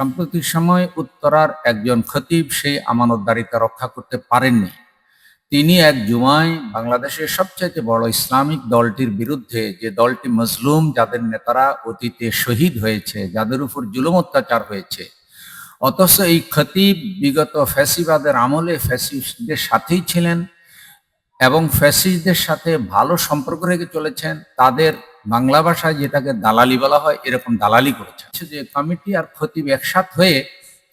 সাম্প্রতিক সময় উত্তরার একজন খতিব সেই আমানতদারিতা রক্ষা করতে পারেননি। তিনি এক জুমায় বাংলাদেশের সবচাইতে বড় ইসলামিক দলটির বিরুদ্ধে যে দলটি মজলুম, যাদের নেতারা অতীতে শহীদ হয়েছে, যাদের উপর জুলুম অত্যাচার হয়েছে, অথচ এই খতিব বিগত ফ্যাসিবাদের আমলে ফ্যাসিস্টদের সাথেই ছিলেন এবং ফ্যাসিস্টদের সাথে ভালো সম্পর্ক রেখে চলেছেন, তাদের বাংলা ভাষায় যেটাকে দালালি বলা হয়, এরকম দালালি করেছে। যে কমিটি আর খতিব একসাথ হয়ে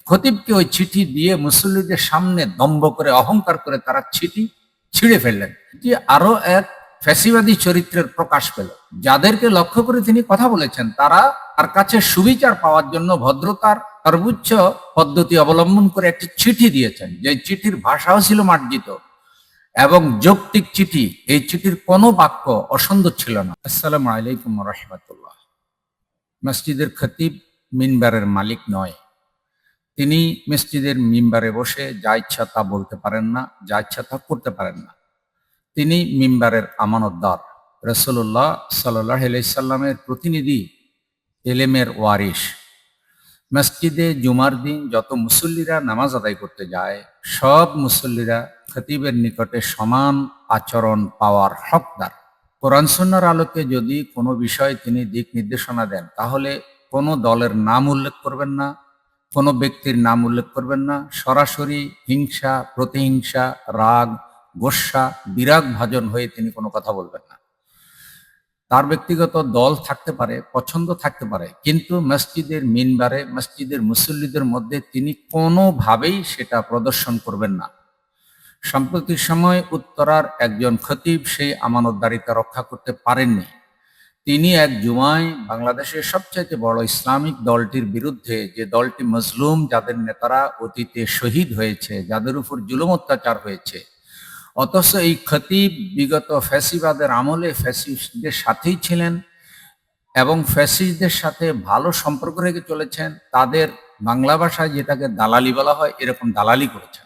খতিবকে ওই চিঠি দিয়ে মুসল্লিদের সামনে দম্ভ করে, অহংকার করে তারা চিঠি ছিঁড়ে ফেললেন। যে আরও এক ফ্যাসিবাদী চরিত্রের প্রকাশ পেল। যাদেরকে লক্ষ্য করে তিনি কথা বলেছেন, তারা তার কাছে সুবিচার পাওয়ার জন্য ভদ্রতার সর্বোচ্চ পদ্ধতি অবলম্বন করে একটি চিঠি দিয়েছেন। যে চিঠির ভাষাও ছিল মার্জিত। এবং যৌক্তিক চিঠি, এই চিঠির কোনো বাক্য অসুন্দর ছিল না। আসসালামু আলাইকুম রহমতুল্লাহ। মসজিদের খতিব মিনবারের মালিক নয়। তিনি মসজিদের মিম্বারে বসে যা ইচ্ছা তা বলতে পারেন না, যা ইচ্ছা তা করতে পারেন না। তিনি মিম্বারের আমানতদার। রসুল্লাহ সাল্লাহ সাল্লামের প্রতিনিধি, এলেমের ওয়ারিশ। মসজিদে জুমার দিন যত মুসল্লিরা নামাজ আদায় করতে যায়, সব মুসল্লিরা খতিবের নিকটে সমান আচরণ পাওয়ার হকদার। কোরআন সন্ন্যার আলোকে যদি কোনো বিষয়ে তিনি দিক নির্দেশনা দেন, তাহলে কোনো দলের নাম উল্লেখ করবেন না, কোনো ব্যক্তির নাম উল্লেখ করবেন না। সরাসরি হিংসা, প্রতিহিংসা, রাগ গোস্বা বিরাগ ভাজন হয়ে তিনি কোনো কথা বলবেন না। তার ব্যক্তিগত দল থাকতে পারে, পছন্দ থাকতে পারে, কিন্তু মসজিদের মিনবারে, মসজিদের মুসল্লিদের মধ্যে তিনি কোনোভাবেই সেটা প্রদর্শন করবেন না। সম্প্রতি সময় উত্তরার একজন খতিব সেই আমানতদারিতা রক্ষা করতে পারেননি। তিনি এক জুমায় বাংলাদেশের সবচাইতে বড় ইসলামিক দলটির বিরুদ্ধে যে দলটি মজলুম, যাদের নেতারা অতীতে শহীদ হয়েছে, যাদের উপর জুলুম অত্যাচার হয়েছে অথচ এই খতিব বিগত ফ্যাসিবাদের আমলে ফ্যাসিস্টদের সাথেই ছিলেন এবং ফ্যাসিস্টদের সাথে ভালো সম্পর্ক রেখে চলেছেন। তাদের বাংলা ভাষায় যেটাকে দালালি বলা হয়, এরকম দালালি করেছেন।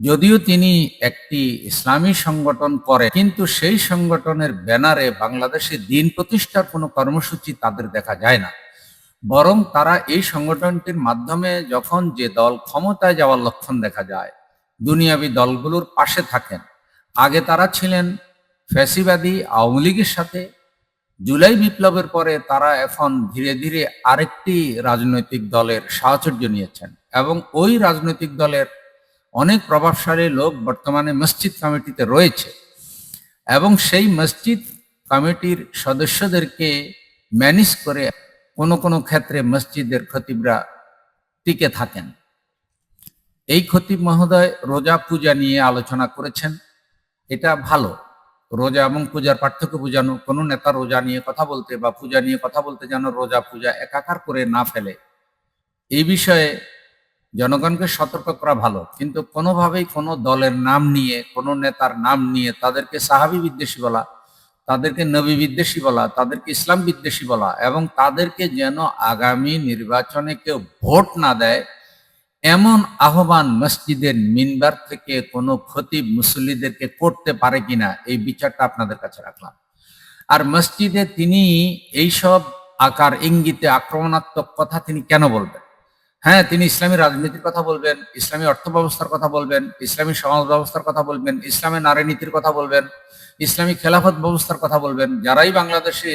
যদিও তিনি একটি ইসলামী সংগঠন করে কিন্তু সেই সংগঠনের ব্যানারে বাংলাদেশে দিন প্রতিষ্ঠার কোনো কর্মসূচি তাদের দেখা যায় না। বরং তারা এই সংগঠনটির মাধ্যমে যখন যে দল ক্ষমতায় যাওয়ার লক্ষণ দেখা যায় দুনিয়াবি দলগুলোর পাশে থাকেন। আগে তারা ছিলেন ফ্যাসিবাদী আওয়ামী লীগের সাথে। জুলাই বিপ্লবের পরে তারা এখন ধীরে ধীরে আরেকটি রাজনৈতিক দলের সাহচর্য নিয়েছেন এবং ওই রাজনৈতিক দলের অনেক প্রভাবশালী লোক বর্তমানে মসজিদ কমিটিতে রয়েছে এবং সেই মসজিদ কমিটির সদস্যদেরকে ম্যানেজ করে কোনো কোনো ক্ষেত্রে মসজিদের খতিবরা টিকে থাকেন। এই খতিব মহোদয় রোজা পূজা নিয়ে আলোচনা করেছেন। এটা ভালো। রোজা এবং পূজার পার্থক্য বোঝানো। কোনো নেতা রোজা নিয়ে কথা বলতে বা পূজা নিয়ে কথা বলতে যেন রোজা পূজা একাকার করে না ফেলে। এই বিষয়ে জনগণকে সতর্ক করা ভালো। কিন্তু কোনোভাবেই কোনো দলের নাম নিয়ে, কোনো নেতার নাম নিয়ে তাদেরকে সাহাবি বিদ্বেষী বলা, তাদেরকে নবী বিদ্বেষী বলা, তাদেরকে ইসলাম বিদ্বেষী বলা এবং তাদেরকে যেন আগামী নির্বাচনে কেউ ভোট না দেয় এমন আহ্বান মসজিদের মিনবার থেকে কোনো খতিব মুসল্লিদেরকে করতে পারে কিনা, এই বিচারটা আপনাদের কাছে রাখলাম। আর মসজিদে তিনি এইসব আকার ইঙ্গিতে আক্রমণাত্মক কথা তিনি কেন বলবেন? হ্যাঁ তিনি ইসলামী রাজনীতির কথা বলবেন, ইসলামী অর্থ ব্যবস্থার কথা বলবেন, ইসলামী সমাজ ব্যবস্থার কথা বলবেন, ইসলামী নারী নীতির কথা বলবেন, ইসলামী খেলাফত ব্যবস্থার কথা বলবেন। যারাই বাংলাদেশে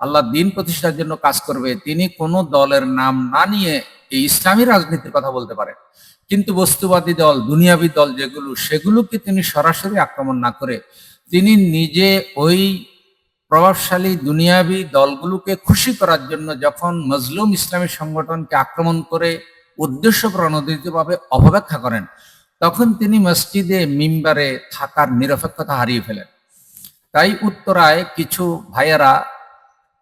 আল্লাহ দিন প্রতিষ্ঠার জন্য কাজ করবে, তিনি কোনো দলের নাম না নিয়ে এই ইসলামী রাজনীতির কথা বলতে পারেন কিন্তু বস্তুবাদী দল, দুনিয়াবী দল যেগুলো, সেগুলোকে তিনি সরাসরি আক্রমণ না করে তিনি নিজে ওই প্রভাবশালী দুনিয়াবী দলগুলোকে খুশি করার জন্য যখন মজলুম ইসলামী সংগঠনকে আক্রমণ করে উদ্দেশ্য প্রণোদিতভাবে অপব্যাখ্যা করেন, তখন তিনি মসজিদে মিম্বারে থাকার নিরপেক্ষতা হারিয়ে ফেলেন। তাই উত্তরায় কিছু ভাইয়েরা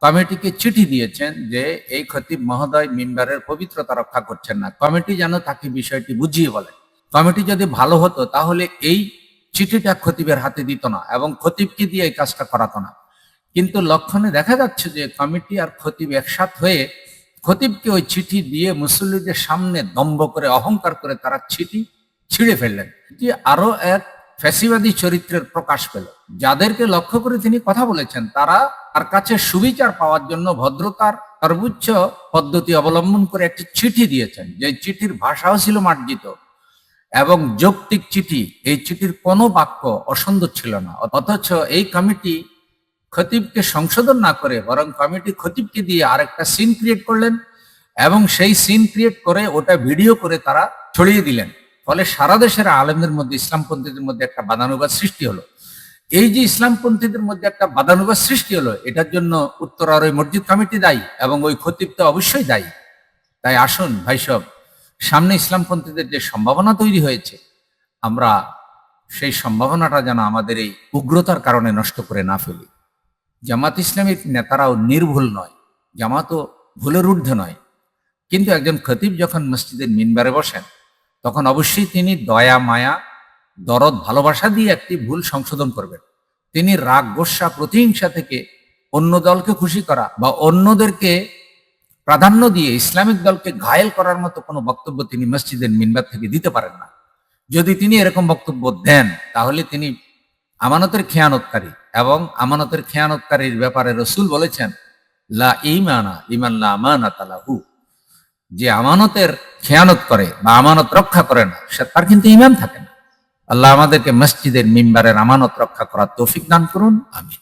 কমিটিকে চিঠি দিয়েছেন যে এই খতিব মহোদয় মিম্বারের পবিত্রতা রক্ষা করছেন না। কমিটি যেন তাকে বিষয়টি বুঝিয়ে বলে। কমিটি যদি ভালো হতো, তাহলে এই চিঠিটা খতিবের হাতে দিত না এবং খতিবকে দিয়ে এই কাজটা করাতো না। কিন্তু লক্ষণে দেখা যাচ্ছে যে কমিটি আর খতিব একসাথ হয়ে খতিবকে ওই চিঠি দিয়ে মুসল্লিদের সামনে দম্ভ করে, অহংকার করে তারা চিঠি ছিঁড়ে ফেললেন। যে আরও এক ফ্যাসিবাদী চরিত্রের প্রকাশ পেল। যাদেরকে লক্ষ্য করে তিনি কথা বলেছেন, তারা তার কাছে সুবিচার পাওয়ার জন্য ভদ্রতার সর্বোচ্চ পদ্ধতি অবলম্বন করে একটি চিঠি দিয়েছেন। যে চিঠির ভাষাও ছিল মার্জিত এবং যৌক্তিক চিঠি। এই চিঠির কোনো বাক্য অসুন্দর ছিল না। অথচ এই কমিটি খতিবকে সংশোধন না করে, বরং কমিটি খতিবকে দিয়ে আরেকটা সিন ক্রিয়েট করলেন এবং সেই সিন ক্রিয়েট করে ওটা ভিডিও করে তারা ছড়িয়ে দিলেন। ফলে সারা দেশের আলেমদের মধ্যে, ইসলামপন্থীদের মধ্যে একটা বাদানুবাদ সৃষ্টি হলো। এই যে ইসলামপন্থীদের মধ্যে একটা বাদানুবাদ সৃষ্টি হলো, এটার জন্য উত্তরার ওই মসজিদ কমিটি দায়ী এবং ওই খতিব তো অবশ্যই দায়ী। তাই আসুন ভাই সব সামনে ইসলামপন্থীদের যে সম্ভাবনা তৈরি হয়েছে, আমরা সেই সম্ভাবনাটা যেন আমাদের এই উগ্রতার কারণে নষ্ট করে না ফেলি। জামাত ইসলামীর নেতারাও নির্ভুল নয়, জামাতও ভুলের ঊর্ধ্বে নয়। কিন্তু একজন খতিব যখন মসজিদের মিনবারে বসেন তখন অবশ্যই তিনি দয়া, মায়া, দরদ, ভালোবাসা দিয়ে একটি ভুল সংশোধন করবেন। তিনি রাগ গোসা প্রতিহিংসা থেকে অন্য দলকে খুশি করা বা অন্যদেরকে প্রাধান্য দিয়ে ইসলামিক দলকে ঘায়েল করার মতো কোনো বক্তব্য তিনি মসজিদের মিনবার থেকে দিতে পারেন না। যদি তিনি এরকম বক্তব্য দেন, তাহলে তিনি আমানতের খেয়ানতকারী এবং আমানতের খেয়ানতকারীর ব্যাপারে রসুল বলেছেন, লা ইমানা ইমান লা আমানা তালাহু যে আমানতের খেয়ানত করে বা আমানত রক্ষা করে না, সে তার কিন্তু ইমান থাকে না। আল্লাহ আমাদেরকে মসজিদের মিম্বারের আমানত রক্ষা করার তৌফিক দান করুন আমি